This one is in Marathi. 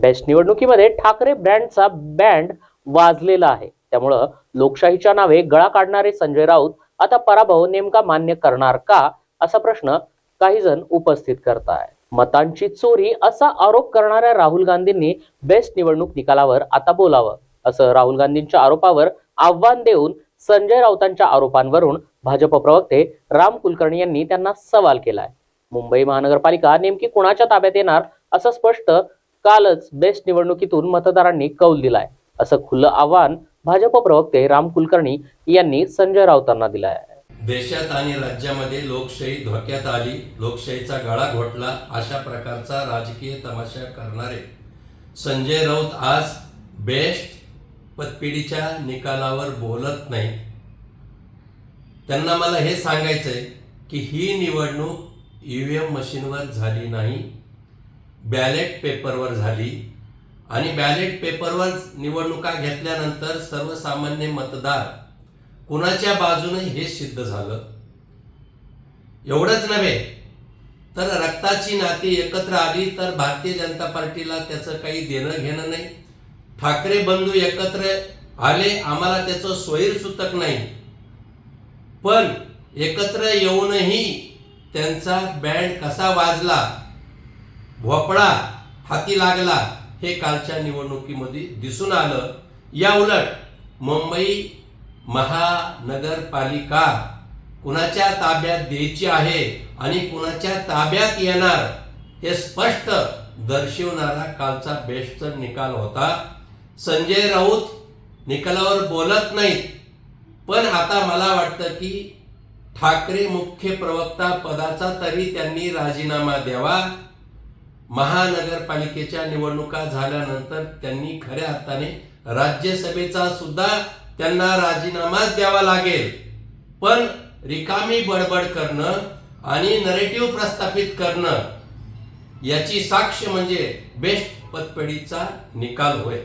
बेस्ट निवडणुकीमध्ये ठाकरे ब्रँडचा बँड वाजलेला आहे. त्यामुळं लोकशाहीच्या नावे गळा काढणारे संजय राऊत आता पराभव नेमका मान्य करणार का? असा प्रश्न काही जण उपस्थित करताय. मतांची चोरी असा आरोप करणाऱ्या राहुल गांधींनी बेस्ट निवडणूक निकालावर आता बोलावं. असं राहुल गांधींच्या आरोपावर आव्हान देऊन संजय राऊतांच्या आरोपांवरून भाजप प्रवक्ते राम कुलकर्णी यांनी त्यांना सवाल केलाय. मुंबई महानगरपालिका नेमकी कुणाच्या ताब्यात येणार असं स्पष्ट कालच बेस्ट निवडणुकीतून मतदारांनी कौल दिलाय असं खुलं आव्हान भाजप प्रवक्ते राम कुलकर्णी यांनी संजय राऊतांना दिलं आहे देशात आणि राज्यामध्ये लोकशाही धोक्यात आली लोकशाहीचा गळा घोटला अशा प्रकारचा राजकीय तमाशा करणारे संजय राऊत आज बेस्ट पतपिढीच्या निकालावर बोलत नाही त्यांना मला हे सांगायचंय की ही निवडणूक ईव्हीएम मशीनवर झाली नाही बॅलेट पेपरवर झाली. आणि बॅलेट पेपरवर निवडणुका घेतल्यानंतर सर्वसामान्य मतदार कुणाच्या बाजूने हे सिद्ध झालं? एवढंच नव्हे तर रक्ताची नाती एकत्र आली तर भारतीय जनता पार्टीला त्याचं काही देणं घेणं नाही. ठाकरे बंधू एकत्र आले आम्हाला त्याचं स्वैर सुतक नाही. पण एकत्र येऊनही त्यांचा बँड कसा वाजला भोपळा हाती लागला हे कालच्या निवडणुकीमध्ये दिसून आलं. या उलट मुंबई महानगरपालिका कुणाच्या ताब्यात द्यायची आहे आणि कुणाच्या ताब्यात येणार हे स्पष्ट दर्शवणारा कालचा बेस्टचा निकाल होता. संजय राऊत निकालावर बोलत नाहीत. पण आता मला वाटतं की ठाकरे मुख्य प्रवक्ता पदाचा तरी त्यांनी राजीनामा द्यावा. महानगरपालिकेच्या निवडणुका झाल्यानंतर त्यांनी खऱ्या अर्थाने राज्यसभेचा सुद्धा त्यांना राजीनामाच द्यावा लागेल. पण रिकामी बडबड करणं आणि नरेटिव्ह प्रस्थापित करणं याची साक्ष म्हणजे बेस्ट पतपेढीचा निकाल होय.